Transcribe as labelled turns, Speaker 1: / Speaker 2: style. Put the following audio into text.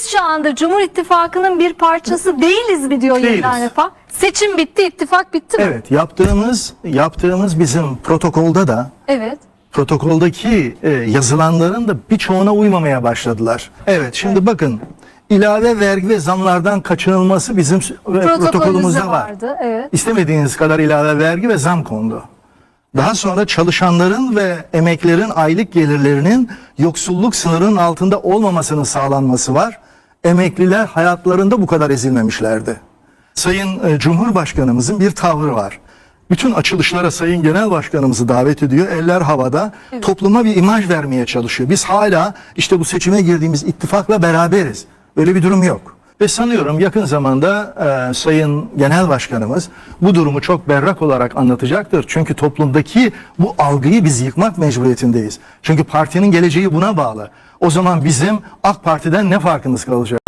Speaker 1: Biz şu anda Cumhur İttifakı'nın bir parçası değiliz mi diyor
Speaker 2: Değiliz.
Speaker 1: yeniden refah. Seçim bitti, ittifak bitti mi?
Speaker 2: Evet yaptığımız yaptığımız bizim protokolda da
Speaker 1: Evet.
Speaker 2: protokoldaki e, yazılanların da birçoğuna uymamaya başladılar. Evet şimdi bakın ilave vergi ve zamlardan kaçınılması bizim e,
Speaker 1: Protokolümüzde
Speaker 2: var.
Speaker 1: vardı. Evet.
Speaker 2: İstemediğiniz kadar ilave vergi ve zam kondu. Daha sonra çalışanların ve emeklerin aylık gelirlerinin yoksulluk sınırının altında olmamasının sağlanması var. Emekliler hayatlarında bu kadar ezilmemişlerdi. Sayın e, Cumhurbaşkanımızın bir tavrı var. Bütün açılışlara Sayın Genel Başkanımızı davet ediyor. Eller havada. Topluma bir imaj vermeye çalışıyor. Biz hala işte bu seçime girdiğimiz ittifakla beraberiz. Öyle bir durum yok. Ve sanıyorum yakın zamanda e, Sayın Genel Başkanımız bu durumu çok berrak olarak anlatacaktır. Çünkü toplumdaki bu algıyı biz yıkmak mecburiyetindeyiz. Çünkü partinin geleceği buna bağlı. O zaman bizim AK Parti'den ne farkımız kalacak?